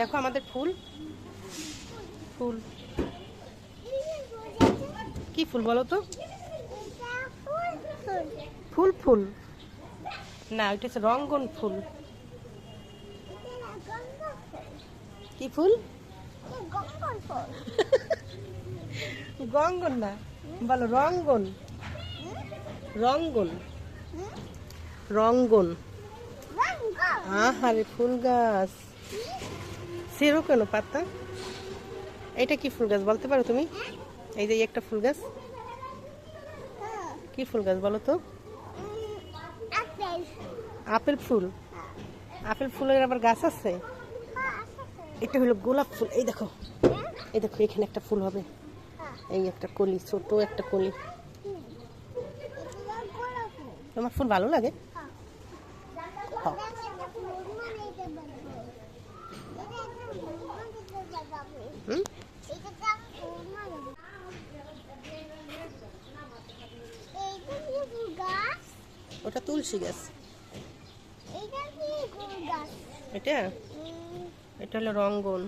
দেখো আমাদের ফুল। ফুল। কি ফুল বলো তো? ফুল ফুল। না, ওইটা হচ্ছে রঙ্গন ফুল। কি ফুল? গঙ্গন না। বলো, রঙ্গন। রঙ্গন। রঙ্গন। আহারে, ফুল গাছ। সেরো কেন? পাতা? এটা কি ফুল গাছ বলতে পারো তুমি? এই যে একটা ফুল গাছ। কি ফুল গাছ বলো তো? আপেল ফুল। আপেল ফুলের আবার গাছ আছে? এটা হলো গোলাপ ফুল। এই দেখো। এই দেখো, এখানে একটা ফুল হবে। এই একটা কলি, ছোট একটা কলি। তোমার ফুল ভালো লাগে হ্যাঁ। হুম ওটা তুলসী গাছ। এটা? এটা হলো রঙ্গন।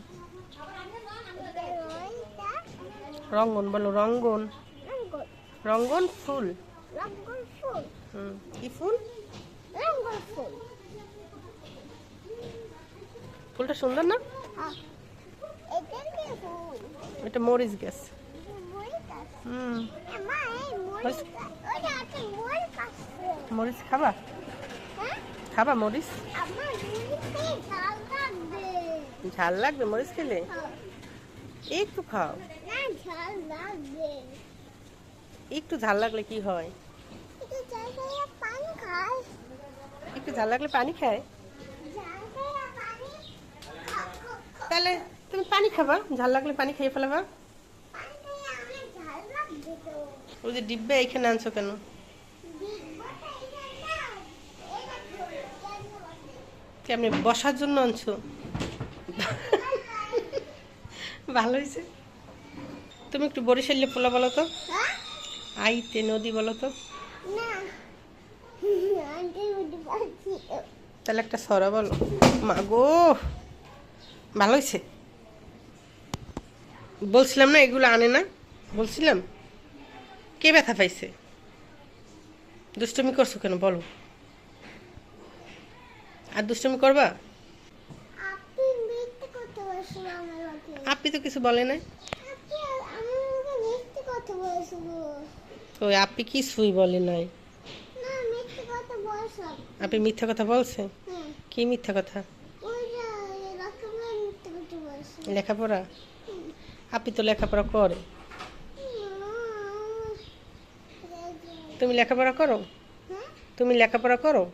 রঙ্গন, বলো রঙ্গন। রঙ্গন ফুল। কি ফুল? ফুলটা সুন্দর না? এটা মরিচ গাছ। হুম। মরিচ খাবা? খাবা মরিচ? ঝাল লাগবে। মরিচ খেলে? একটু খাও। একটু ঝাল লাগলে কি হয়? একটু ঝাল লাগলে পানি খায়? তাহলে তুমি পানি খাবা ঝাল লাগলে পানি খেয়ে ফেলাবা। ওই যে ডিব্বে এখানে আনছো কেন? কেমনি বসার জন্য আনছো? ভালো হয়েছে। তুমি একটু বরিশালে পোলা বলো তো। আইতে নদী বলো তো। তাহলে একটা সরা বলো। মা গো ভালো হয়েছে? বলছিলাম না এগুলো আনে না। বলছিলাম কে ব্যথা পাইছে? দুষ্টমি করছ কেন? বলো। আর দুষ্টমি করবা? আপনি তো কিছু বলে নাই। ওই আপনি কিছুই বলে নাই। আপনি মিথ্যা কথা বলছে কি মিথ্যা কথা? লেখাপড়া? আপনি তো লেখাপড়া করে। তুমি লেখাপড়া করো? তুমি লেখাপড়া করো?